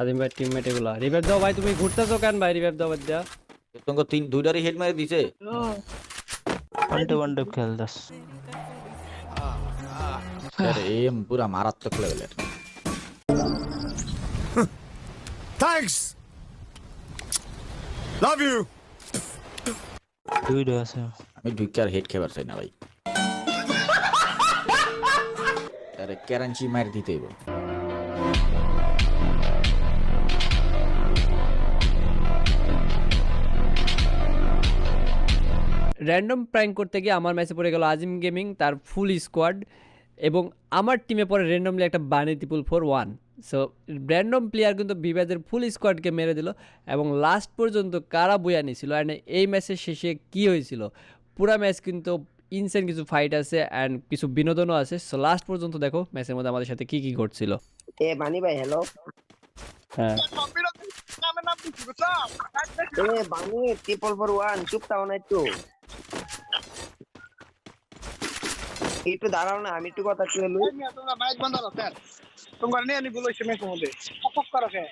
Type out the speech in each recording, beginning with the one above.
আজিম ভাই টিমমেট এগুলা। রিভাইভ দাও ভাই তুমি ঘুরতেছো কেন ভাই? রিভাইভ দাও বাদ দিয়া। তোমাকে তিন দুইটারই হেড মেরে দিছে? ওয়ান ওয়ান ডুব খেলতাস আরে এম পুরা মারাত্মক লেভেলের Thanks. Love you. দুইটা আছে আমি ঢুকে আর হেড খেবার চাই না ভাই আরে ক্যারাঞ্চি মার হবে। র্যান্ডম প্র্যাঙ্ক করতে গিয়ে আমার ম্যাচে পড়ে গেল আজিম গেমিং তার ফুল স্কোয়াড এবং আমার টিমে পরে র্যান্ডমলি একটা Bunny triple four one so random player কিন্তু বিবাদের ফুল স্কোয়াডকে মেরে দিল এবং লাস্ট পর্যন্ত কারা বইয়া নিয়েছিল অ্যান্ড এই ম্যাচের শেষে কি হয়েছিল? পুরা ম্যাচ কিন্তু ইনসেন কিছু ফাইট আছে অ্যান্ড কিছু বিনোদনও আছে। সো লাস্ট পর্যন্ত দেখো ম্যাচের মধ্যে আমাদের সাথে কি কি ঘটছিল। এ বানি ভাই হ্যালো হ্যাঁ। এ বানি ট্রিপল ফোর ওয়ান চুপ তাও না একটু। একটু দাঁড়াও না আমি একটু কথা লই। তোমরা বাইক বন্ধ রাখো স্যার তোমার নিয়ে নি বলেছে মেয়ের মধ্যে অপক করো কে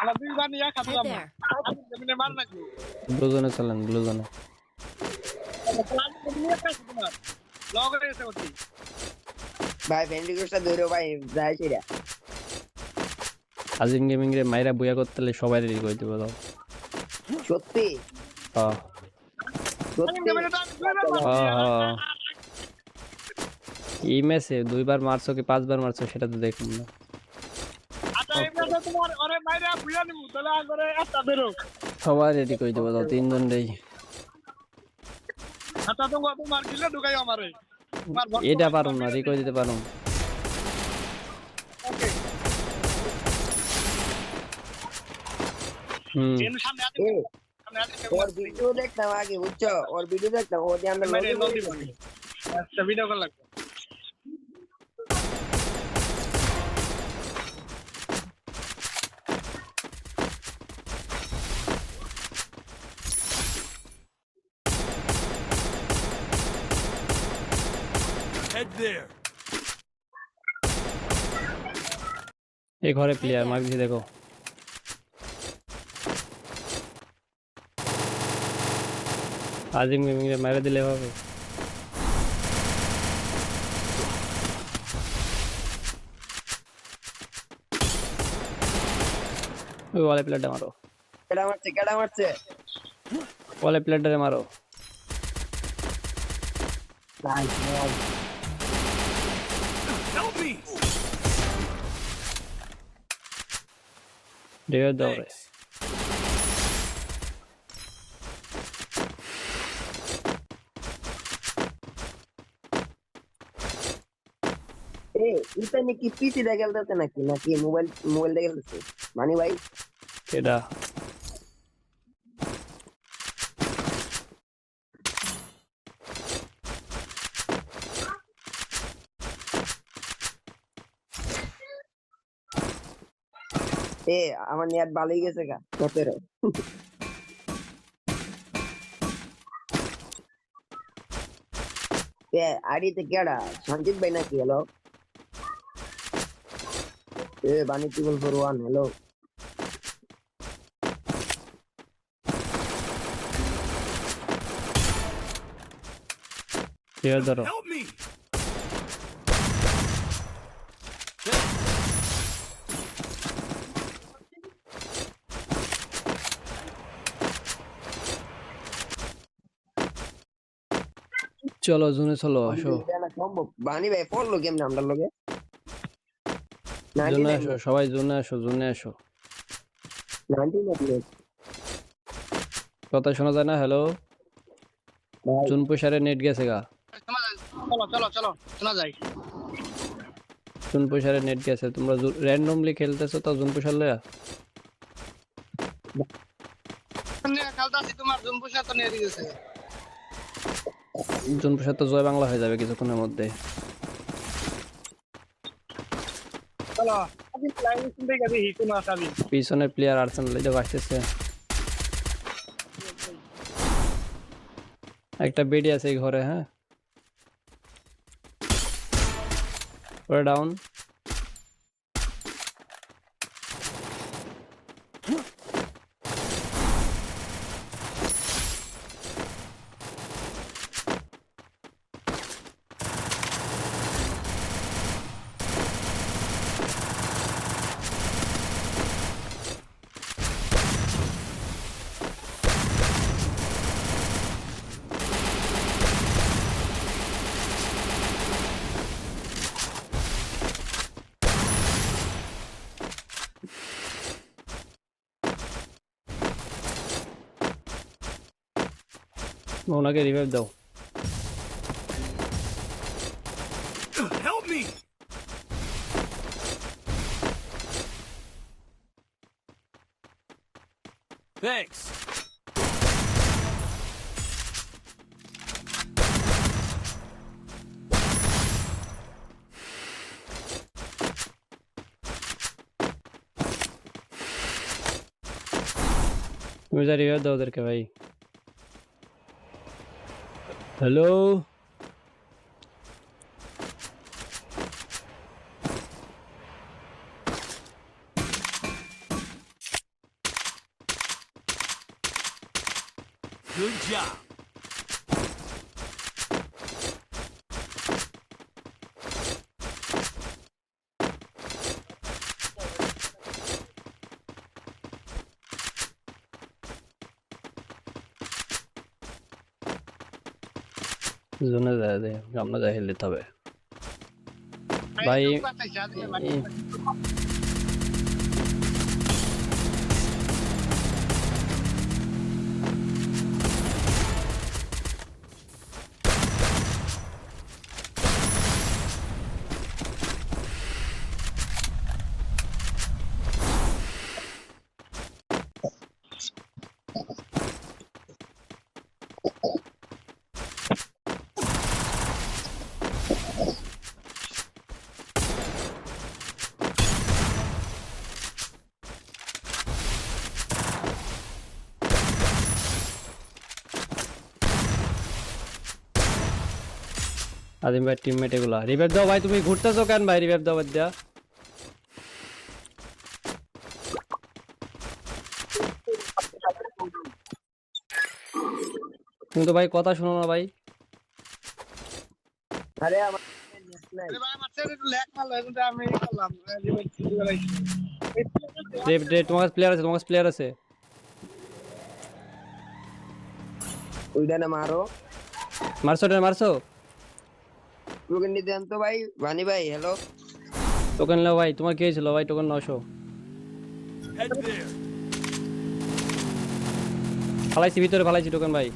আমরা দুই বার নিয়ে খাতে যাব জমিনে মার নাকি? ব্লু জোনে চলেন ব্লু জোনে নিয়ে খাচ্ছি তোমার লগ গেছে ওটি ভাই ভেন্ডিকুসটা ধরো ভাই যায় সেটা আজিম গেমিং রে মাইরা বইয়া করতে হলে সবাই রেডি করে দেবো দাও। সত্যি? হ্যাঁ সত্যি। হ্যাঁ হ্যাঁ এই ম্যাচে দুইবার মারছো কি পাঁচবার মারছো সেটা তো দেখুন না। আচ্ছা ওরে সবাই রেডি করে দেবো দাও তিনজন রেই আচ্ছা এটা পারুন না রেডি করে দিতে পারুন হুম। ওর ভিডিও দেখতাম আগে বুঝছ? ওর ভিডিও দেখতাম ও যে আমরা আচ্ছা ভিডিও কল লাগবে। There. এই ঘরে প্লেয়ার মার্ক দিয়ে দেখো আজিম গেমিং রে মেরে দিলে হবে ওই ওয়ালে প্লেয়ারটা মারো কেডা মারছে কেডা মারছে ওয়ালে প্লেয়ারটারে মারো ভাই ভাই রিভাইভ দাও রে এ এটা নাকি পিসি দেখে খেলতেছে নাকি নাকি মোবাইল মোবাইল দেখে খেলতেছে মানি ভাই এটা এ আমার নেট ভালোই গেছে গা, সতেরো। আড়িতে কেডা? সঞ্জিত ভাই নাকি? হ্যালো এ, বাণী ত্রিপল ফোর ওয়ান চলো জুনে চলো আসো। এটা না সম্ভব। বাণী ভাই পড়ল কেমনে আমরা লোকে নাইনটি জুনে আসো সবাই জুনে আসো জুনে আসো। কথা শোনা যায় না? হ্যালো জুন পয়সারে নেট গেছে গা। চলো চলো চলো শোনা যায়। জুন পুষারে নেট গেছে। তোমরা র্যান্ডমলি খেলতেছো তো জুন পুষার লয়া? খেলতাছি তোমার জুমপুষা তো নিয়ে দিয়েছে। জুন পুষার তো জয় বাংলা হয়ে যাবে কিছুক্ষণের মধ্যে। প্লেয়ার আর্সেনাল এই দেখো আসতেছে। একটা বেডি আছে এই ঘরে হ্যাঁ। ওরা ডাউন ওনাকে রিভাইভ দাও Help me! Thanks. তুমি যা রিভাইভ দাও ওদেরকে ভাই Hello? Good job. জোনে যায় দে আমরা যাই হবে ভাই আদিম ভাই টিমমেট এগুলা। রিভাইভ দাও ভাই তুমি ঘুরতেছো কেন ভাই? রিভাইভ দাও বাদ দিয়া। তুমি তো ভাই কথা শোনো না ভাই। আরে আমার তোমার কাছে প্লেয়ার আছে তোমার কাছে প্লেয়ার আছে। ওইটা না মারো। মারছো মারছো? টোকেন নিতে দেন তো ভাই। বানি ভাই হ্যালো টোকেন নাও ভাই তোমার কি হয়েছিল ভাই? টোকেন নশো. ফালাইছি ভিতরে ফালাইছি টোকেন ভাই।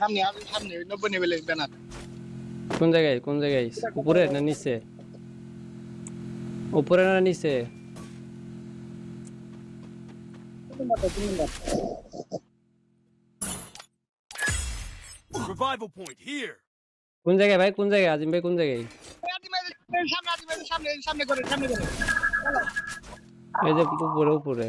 সামনে সামনে নব্বই নেবেলে ব্যানার কোন জায়গায়? কোন জায়গায়? উপরে না নিচে? উপরে না নিচে? Revival point here. কোন জায়গায় ভাই? কোন জায়গায়? আজিম ভাই কোন জায়গায়? সামনে সামনে সামনে করে সামনে করে। এই যে উপরে উপরে।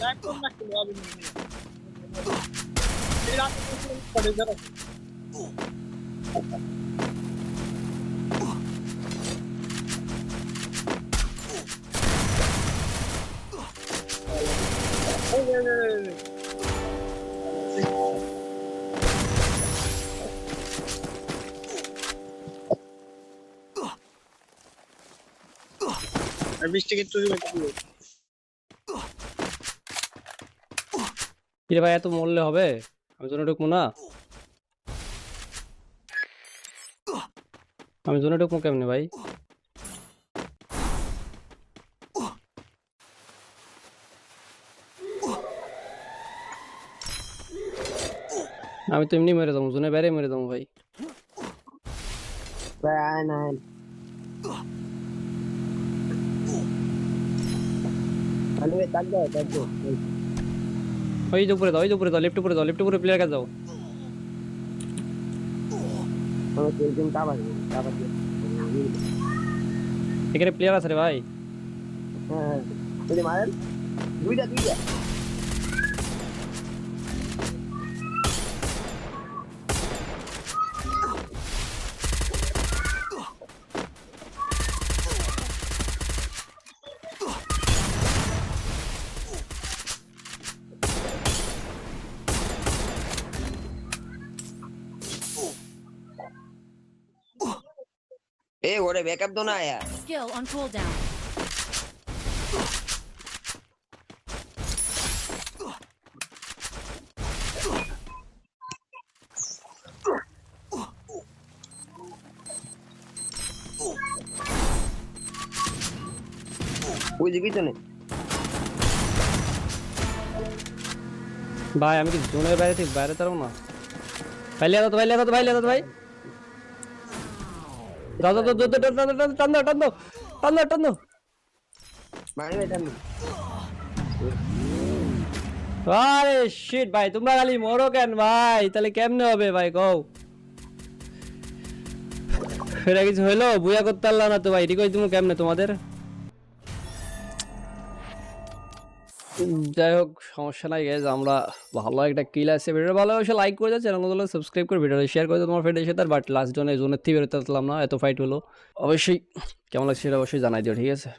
লাইভ কোন না ছিল আদিম এই রাতে করে ধরো এই, এই, এই, এই, এই। আর বিশ টিকিট চুরি করতে দিবে। কিরে ভাই, এত মরলে হবে? আমি জোনে ঢুকবো না? আমি জোনে ঢুকবো কেমনে ভাই? আমি তো এমনি মেরে যাব, জোনে বাইরে মেরে যাব ভাই। মানে তাক ওই যে উপরে দাও ওই যে উপরে দাও লেফট উপরে দাও লেফট উপরে প্লেয়ার কাছে যাও এখানে প্লেয়ার আছে রে ভাই। হ্যাঁ যদি মারেন। দুইটা দুইটা। এ ওরে ব্যাকআপ দো না यार Skill on cooldown. ওই যে পিছনে ভাই আমি কি জোনের বাইরে থেকে বাইরে তারও না ভাই লিয়া দাও তো ভাই লিয়া দাও তো ভাই লিয়া দাও তো ভাই দাও দাও দাও দাও দাও টান দাও টান দাও টান দাও। টান দাও। আরে শিট ভাই তোমরা খালি মরো কেন ভাই? তাহলে কেমনে হবে ভাই কও? ফেরা কিছু হইল? বুয়া করতে পারলাম না তো ভাই রিকোয়েস্ট তুমি কেমনে তোমাদের? যাই হোক, সমস্যা নাই গেছে আমরা ভালো একটা কিল আছে ভিডিও ভালো অবশ্যই লাইক করে দাও চ্যানেলগুলো সাবস্ক্রাইব করে ভিডিও শেয়ার করে দাও। তোমার ফ্রেন্ডের সাথে বাট লাস্ট জোনে জোনের থেকে বেরোতে পারলাম না, এত ফাইট হলো। অবশ্যই কেমন লাগছে সেটা অবশ্যই জানাই দিও, ঠিক আছে?